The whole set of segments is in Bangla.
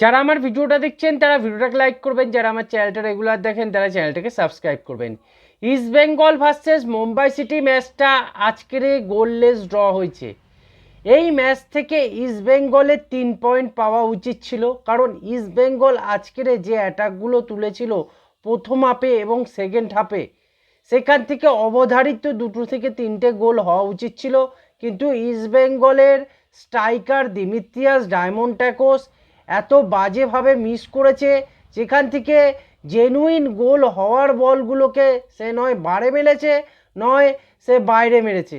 যারা আমার ভিডিওটা দেখছেন, তারা ভিডিওটাকে লাইক করবেন, যারা আমার চ্যানেলটা রেগুলার দেখেন, তারা চ্যানেলটাকে সাবস্ক্রাইব করবেন। East Bengal versus Mumbai City ম্যাচটা আজকের গোললেস ড্র হয়েছে। এই ম্যাচ থেকে ইস্ট বেঙ্গলের তিন পয়েন্ট পাওয়া উচিত ছিল, কারণ ইস্ট বেঙ্গল আজকের যে অ্যাটাকগুলো তুলেছিল প্রথম হাফে এবং সেকেন্ড হাফে সেখান থেকে অবধারিত দুটো থেকে তিনটে গোল হওয়া উচিত ছিল। কিন্তু ইস্ট বেঙ্গলের স্ট্রাইকার দিমিত্রিয়াস ডায়মন্ড ট্যাকোস এত বাজেভাবে মিস করেছে, যেখান থেকে জেনুইন গোল হওয়ার বলগুলোকে সে নয় বারে মেরেছে, নয় সে বাইরে মেরেছে।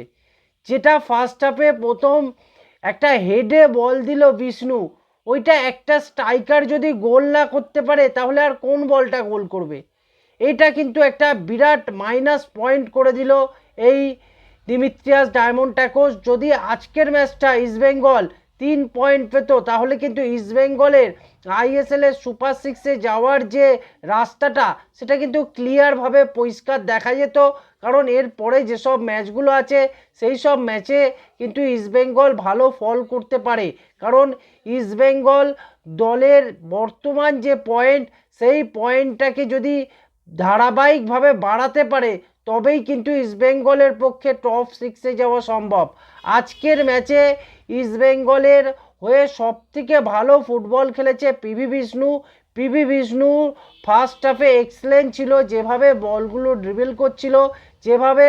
যেটা ফার্স্ট হাফে প্রথম একটা হেডে বল দিল বিষ্ণু, ওইটা একটা স্ট্রাইকার যদি গোল না করতে পারে, তাহলে আর কোন বলটা গোল করবে? এটা কিন্তু একটা বিরাট মাইনাস পয়েন্ট করে দিল এই দিমিত্রিয়াস ডায়মন্ড ট্যাকোস যদি আজকের ম্যাচটা ইস্টবেঙ্গল তিন পয়েন্ট পেত। তাহলে কিন্তু ইস্টবেঙ্গলের আইএসএল এর সুপার সিক্সে যাওয়ার যে রাস্তাটা, সেটা কিন্তু ক্লিয়ারভাবে পরিষ্কার দেখা যেত। কারণ এর পরে যেসব ম্যাচগুলো আছে, সেই সব ম্যাচে কিন্তু ইস্টবেঙ্গল ভালো ফল করতে পারে। কারণ ইস্টবেঙ্গল দলের বর্তমান যে পয়েন্ট সেই পয়েন্টটাকে যদি ধারাবাহিকভাবে বাড়াতে পারে, তবেই কিন্তু ইস্টবেঙ্গলের পক্ষে টপ সিক্সে যাওয়া সম্ভব। আজকের ম্যাচে ইস্টবেঙ্গলের হয়ে সব থেকে ভালো ফুটবল খেলেছে PV Bishnu. PV Bishnu first হাফে এক্সেলেন্ট ছিল, যেভাবে বলগুলো ড্রিবল করছিল, যেভাবে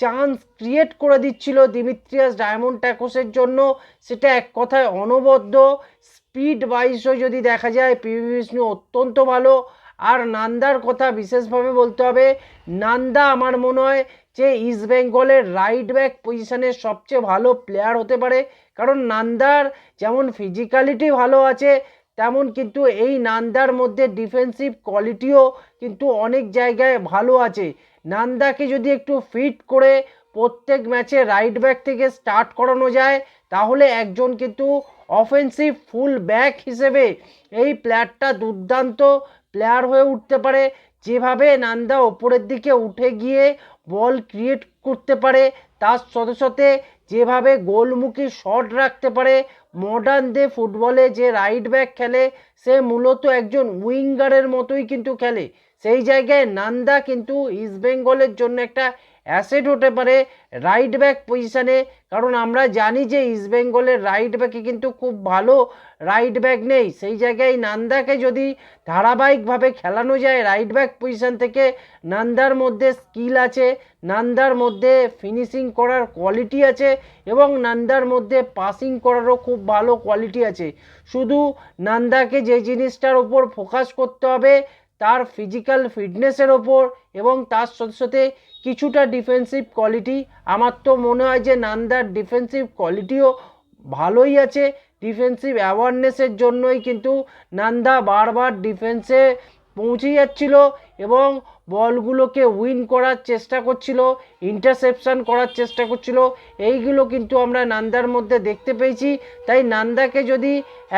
চান্স ক্রিয়েট করে দিচ্ছিল দিমিত্রিয়াস ডায়মন্ড ট্যাকোসের জন্য, সেটা এক কথায় অনবদ্য। স্পিড ওয়াইজও যদি দেখা যায়, পিভি বিষ্ণু অত্যন্ত ভালো। আর নান্দার কথা বিশেষভাবে বলতে হবে, নান্দা আমার মনে হয় যে ইস্ট বেঙ্গলের রাইট ব্যাক পজিশনের সবচেয়ে ভালো প্লেয়ার হতে পারে। কারণ নান্দার যেমন ফিজিক্যালিটি ভালো আছে, তেমন কিন্তু এই নান্দার মধ্যে ডিফেন্সিভ কোয়ালিটিও কিন্তু অনেক জায়গায় ভালো আছে। নান্দাকে যদি একটু ফিট করে প্রত্যেক ম্যাচে রাইট ব্যাক থেকে স্টার্ট করানো যায়, তাহলে একজন কিন্তু অফেন্সিভ ফুল ব্যাক হিসেবে এই প্লেয়ারটা দুর্দান্ত প্লেয়ার হয়ে উঠতে পারে। যেভাবে নান্দা ওপরের দিকে উঠে গিয়ে বল ক্রিয়েট করতে পারে, তার সাথে সাথে যেভাবে গোলমুখী শট রাখতে পারে মডার্ন দে ফুটবলে যে রাইট ব্যাক খেলে, সে মূলত একজন উইঙ্গারের মতোই কিন্তু খেলে। সেই জায়গায় নান্দা কিন্তু ইস্ট বেঙ্গলের জন্য একটা অ্যাসেট হতে পারে রাইট ব্যাক পজিশানে। কারণ আমরা জানি যে ইস্টবেঙ্গলের রাইট ব্যাকে কিন্তু খুব ভালো রাইট ব্যাক নেই। সেই জায়গায় নান্দাকে যদি ধারাবাহিকভাবে খেলানো যায় রাইট ব্যাক পজিশান থেকে, নান্দার মধ্যে স্কিল আছে, নান্দার মধ্যে ফিনিশিং করার কোয়ালিটি আছে এবং নান্দার মধ্যে পাসিং করারও খুব ভালো কোয়ালিটি আছে। শুধু নান্দাকে যে জিনিসটার ওপর ফোকাস করতে হবে তার ফিজিক্যাল ফিটনেসের ওপর এবং তার সাথে সাথে কিছুটা ডিফেন্সিভ কোয়ালিটি আমার তো মনে হয় যে নান্দার ডিফেন্সিভ কোয়ালিটিও ভালোই আছে। ডিফেন্সিভ অ্যাওয়ারনেসের জন্যই কিন্তু নান্দা বারবার ডিফেন্সে পৌঁছে যাচ্ছিল এবং বলগুলোকে উইন করার চেষ্টা করছিল ইন্টারসেপশন করার চেষ্টা করছিল। এইগুলো কিন্তু আমরা নান্দার মধ্যে দেখতে পেয়েছি। তাই নান্দাকে যদি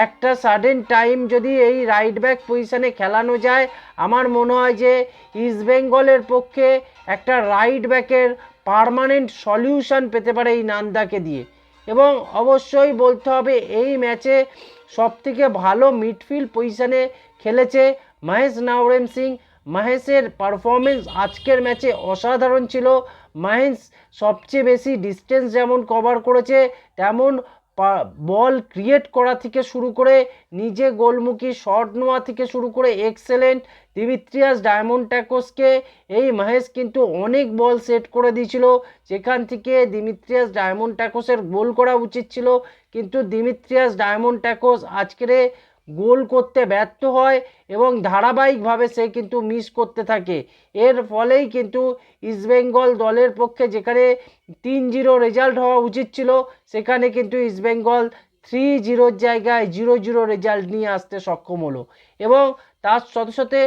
একটা সাডেন টাইম যদি এই রাইট ব্যাক পজিশানে খেলানো যায়, আমার মনে হয় যে ইস্টবেঙ্গলের পক্ষে একটা রাইট ব্যাকের পারমানেন্ট সলিউশন পেতে পারে এই নান্দাকে দিয়ে। এবং অবশ্যই বলতে হবে, এই ম্যাচে সবথেকে ভালো মিডফিল্ড পজিশানে খেলেছে মহেশ নাওরেম সিং, মহেশের পারফরমেন্স আজকের ম্যাচে অসাধারণ ছিল। মহেশ সবচেয়ে বেশি ডিস্টেন্স যেমন কভার করেছে, তেমন বল ক্রিয়েট করা থেকে শুরু করে, নিজে গোলমুখী শট নেওয়া থেকে শুরু করে এক্সেলেন্ট দিমিত্রিয়াস ডায়মন্ড ট্যাকোসকে এই মহেশ কিন্তু অনেক বল সেট করে দিয়েছিল, যেখান থেকে দিমিত্রিয়াস ডায়মন্ড ট্যাকোসের গোল করা উচিত ছিল। কিন্তু দিমিত্রিয়াস ডায়মন্ড ট্যাকোস আজকের গোল করতে ব্যর্থ হয় এবং ধারাবাহিকভাবে সে কিন্তু মিস করতে থাকে। এর ফলেই কিন্তু ইস্টবেঙ্গল দলের পক্ষে যেখানে তিন জিরো রেজাল্ট হওয়া উচিত ছিল, সেখানে কিন্তু ইস্টবেঙ্গল থ্রি জিরোর জায়গায় জিরো জিরো রেজাল্ট নিয়ে আসতে সক্ষম হলো। এবং তার সাথে সাথে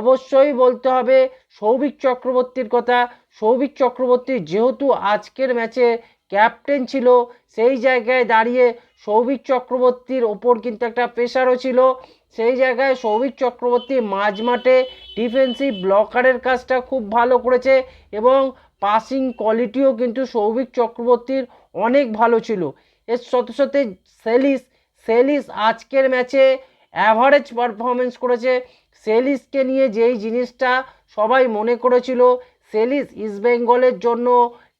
অবশ্যই বলতে হবে, সৌভিক চক্রবর্তীর কথা। সৌভিক চক্রবর্তী যেহেতু আজকের ম্যাচে ক্যাপ্টেন ছিল, সেই জায়গায় দাঁড়িয়ে সৌভিক চক্রবর্তীর ওপর কিন্তু একটা প্রেশারও ছিল। সেই জায়গায় সৌভিক চক্রবর্তী মাঝ মাঠে ডিফেন্সিভ ব্লকারের কাজটা খুব ভালো করেছে এবং পাসিং কোয়ালিটিও কিন্তু সৌভিক চক্রবর্তীর অনেক ভালো ছিল। এর সাথে সাথে সেলিস সেলিস আজকের ম্যাচে অ্যাভারেজ পারফরমেন্স করেছে। সেলিসকে নিয়ে যেই জিনিসটা সবাই মনে করেছিল, সেলিস ইস্টবেঙ্গলের জন্য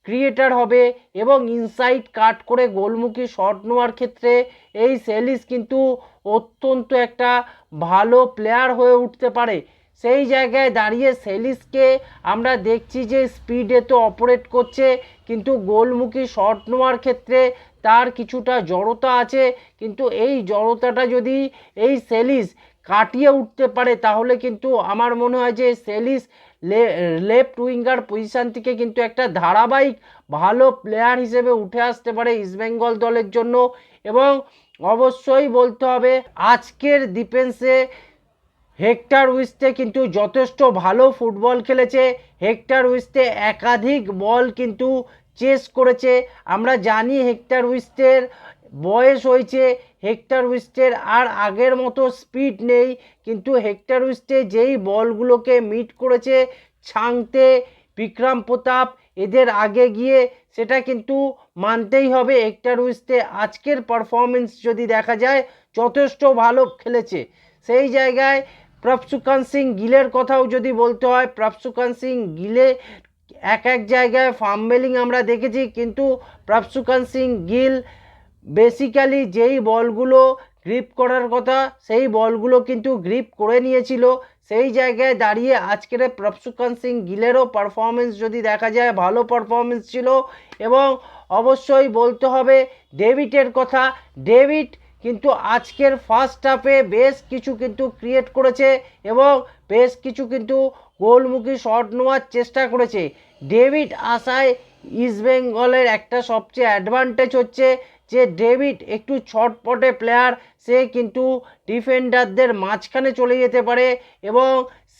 ক্রিয়েটার হবে এবং ইনসাইড কাট করে গোলমুখী শট নেওয়ার ক্ষেত্রে এই সেলিস কিন্তু অত্যন্ত একটা ভালো প্লেয়ার হয়ে উঠতে পারে। সেই জায়গায় দাঁড়িয়ে সেলিসকে আমরা দেখছি যে স্পিডে তো অপারেট করছে, কিন্তু গোলমুখী শট নেওয়ার ক্ষেত্রে তার কিছুটা জড়তা আছে। কিন্তু এই জড়তাটা যদি এই সেলিস কাটিয়ে উঠতে পারে, তাহলে কিন্তু আমার মনে হয় যে সেলিস লেফট উইঙ্গার পজিশান থেকে কিন্তু একটা ধারাবাহিক ভালো প্লেয়ার হিসেবে উঠে আসতে পারে ইস্টবেঙ্গল দলের জন্য। এবং অবশ্যই বলতে হবে, আজকের ডিফেন্সে হেক্টর উইস্টে কিন্তু যথেষ্ট ভালো ফুটবল খেলেছে। হেক্টর উইস্টে একাধিক বল কিন্তু চেস করেছে। আমরা জানি হেক্টর উইস্টের বয়স হয়েছে, হেক্টর উইস্টের আর আগের মতো স্পিড নেই, কিন্তু হেক্টর উইস্টে যেই বলগুলোকে মিট করেছে, ছাংতে, বিক্রম প্রতাপ, এদের আগে গিয়ে সেটা কিন্তু মানতেই হবে হেক্টর উইস্টে আজকের পারফরমেন্স যদি দেখা যায়, যথেষ্ট ভালো খেলেছে। সেই জায়গায় প্রফসুকান সিং গিলের কথাও যদি বলতে হয় প্রফসুকান সিং গিলে এক এক জায়গায় ফার্মবেলিং আমরা দেখেছি, কিন্তু প্রফসুকান সিং গিল বেসিক্যালি যেই বলগুলো গ্রিপ করার কথা, সেই বলগুলো কিন্তু গ্রিপ করে নিয়েছিল। সেই জায়গায় দাঁড়িয়ে আজকের প্রফসুকান সিং গিলেরও পারফরমেন্স যদি দেখা যায়, ভালো পারফরমেন্স ছিল এবং অবশ্যই বলতে হবে ডেভিডের কথা। ডেভিড কিন্তু আজকের ফার্স্ট হাফে বেশ কিছু কিন্তু ক্রিয়েট করেছে এবং বেশ কিছু কিন্তু গোলমুখী শট নেওয়ার চেষ্টা করেছে। ডেভিড আসায় ইস্টবেঙ্গলের একটা সবচেয়ে অ্যাডভান্টেজ হচ্ছে যে ডেভিড একটু ছটপটে প্লেয়ার সে কিন্তু ডিফেন্ডারদের মাঝখানে চলে যেতে পারে এবং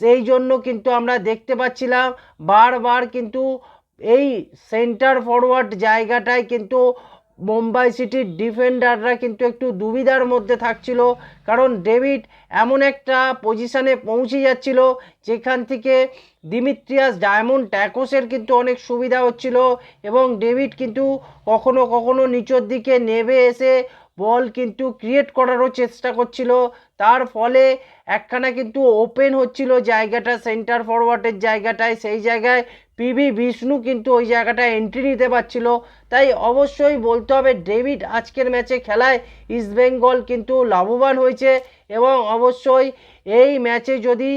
সেই জন্য কিন্তু আমরা দেখতে পাচ্ছিলাম বারবার কিন্তু এই সেন্টার ফরওয়ার্ড জায়গাটায় কিন্তু মুম্বাই সিটির ডিফেন্ডাররা কিন্তু একটু দুবিধার মধ্যে থাকছিল, কারণ ডেভিড এমন একটা পজিশানে পৌঁছে যাচ্ছিল, যেখান থেকে দিমিত্রিয়াস ডায়মন্ড ট্যাকোসের কিন্তু অনেক সুবিধা হচ্ছিল এবং ডেভিড কিন্তু কখনো কখনো নিচের দিকে নেবে এসে বল কিন্তু ক্রিয়েট করারও চেষ্টা করছিল। তার ফলে একখানা কিন্তু ওপেন হচ্ছিল জায়গাটা, সেন্টার ফরওয়ার্ডের জায়গাটায়, সেই জায়গায় পিভি বিষ্ণু কিন্তু ওই জায়গাটা এন্ট্রি নিতে পারছিল। তাই অবশ্যই বলতে হবে, ডেভিড আজকের ম্যাচে খেলায় ইস্টবেঙ্গল কিন্তু লাভবান হয়েছে এবং অবশ্যই এই ম্যাচে যদি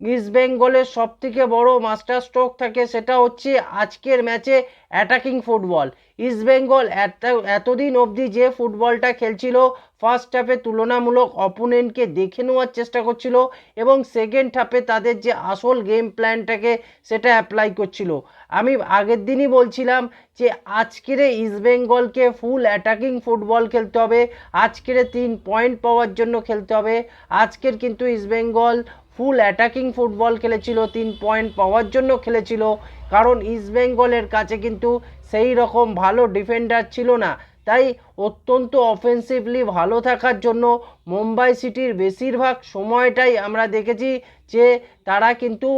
ইস্টবেঙ্গলের সবথেকে বড় মাস্টার স্ট্রোক থাকে সেটা হচ্ছে আজকের ম্যাচে অ্যাটাকিং ফুটবল ইস্টবেঙ্গল এত, এতদিন অবধি যে ফুটবলটা খেলছিল ফার্স্ট হাফে তুলনামূলক অপোনেন্টকে দেখে নেওয়ার চেষ্টা করছিল এবং সেকেন্ড হাফে তাদের যে আসল গেম প্ল্যানটাকে সেটা অ্যাপ্লাই করছিল। আমি আগের দিনই বলছিলাম যে আজকের ইস্টবেঙ্গলকে ফুল অ্যাটাকিং ফুটবল খেলতে হবে, আজকের তিন পয়েন্ট পাওয়ার জন্য খেলতে হবে। আজকের কিন্তু ইস্টবেঙ্গল ফুল অ্যাটাকিং ফুটবল খেলেছিল, তিন পয়েন্ট পাওয়ার জন্য খেলেছিল। কারণ ইস্টবেঙ্গলের কাছে কিন্তু সেই রকম ভালো ডিফেন্ডার ছিল না। তাই অত্যন্ত অফেন্সিভলি ভালো থাকার জন্য মুম্বাই সিটির বেশিরভাগ সময়টাই আমরা দেখেছি যে তারা কিন্তু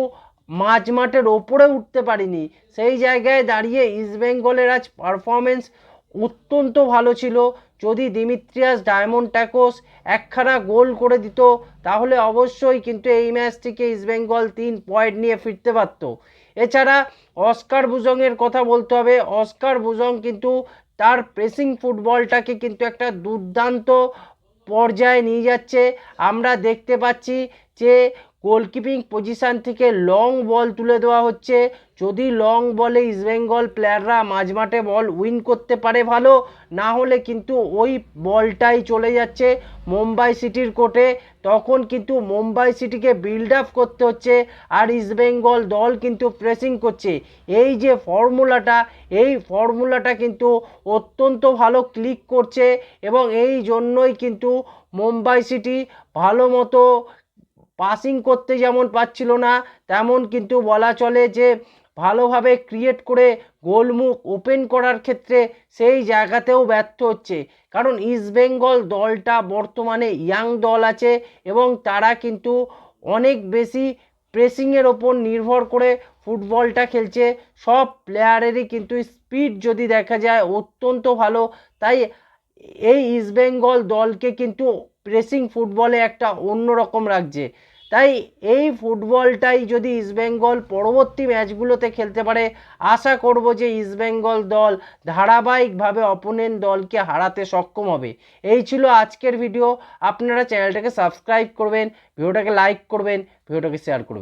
মাঝ মাঠের ওপরে উঠতে পারেনি। সেই জায়গায় দাঁড়িয়ে ইস্টবেঙ্গলের আজ পারফরমেন্স অত্যন্ত ভালো ছিল। যদি দিমিত্রিয়াস ডায়মন্ড ট্যাকোস একখানা গোল করে দিত, তাহলে অবশ্যই কিন্তু এই ম্যাচটিকে ইস্টবেঙ্গল তিন পয়েন্ট নিয়ে ফিরতে পারত। এছাড়া অস্কার বুজংয়ের কথা বলতে হবে। অস্কার বুজং কিন্তু তার প্রেসিং ফুটবলটাকে কিন্তু একটা দুর্দান্ত পর্যায়ে নিয়ে যাচ্ছে। আমরা দেখতে পাচ্ছি যে গোলকিপিং পজিশান থেকে লং বল তুলে দেওয়া হচ্ছে। যদি লং বলে ইস্টবেঙ্গল প্লেয়াররা মাঝমাঠে বল উইন করতে পারে ভালো, না হলে কিন্তু ওই বলটাই চলে যাচ্ছে মুম্বাই সিটির কোর্টে তখন কিন্তু মুম্বাই সিটিকে বিল্ড আপ করতে হচ্ছে আর ইস্টবেঙ্গল দল কিন্তু প্রেসিং করছে। এই যে ফর্মুলাটা এই ফর্মুলাটা কিন্তু অত্যন্ত ভালো ক্লিক করছে এবং এই জন্যই কিন্তু মুম্বাই সিটি ভালো মতো পাসিং করতে যেমন পাচ্ছিল না, তেমন কিন্তু বলা চলে যে ভালোভাবে ক্রিয়েট করে গোলমুখ ওপেন করার ক্ষেত্রে সেই জায়গাতেও ব্যর্থ হচ্ছে। কারণ ইস্টবেঙ্গল দলটা বর্তমানে ইয়াং দল আছে এবং তারা কিন্তু অনেক বেশি প্রেসিংয়ের ওপর নির্ভর করে ফুটবলটা খেলছে। সব প্লেয়ারেরই কিন্তু স্পিড যদি দেখা যায় অত্যন্ত ভালো, তাই এই ইস্টবেঙ্গল দলকে কিন্তু প্রেসিং ফুটবলে একটা অন্যরকম রাখছে। তাই এই ফুটবলটাই যদি ইস্টবেঙ্গল পরবর্তী ম্যাচগুলোতে খেলতে পারে, আশা করব যে ইস্টবেঙ্গল দল ধারাবাহিকভাবে অপোনেন্ট দলকে হারাতে সক্ষম হবে। এই ছিল আজকের ভিডিও আপনারা চ্যানেলটাকে সাবস্ক্রাইব করবেন ভিডিওটাকে লাইক করবেন ভিডিওটাকে শেয়ার করবেন।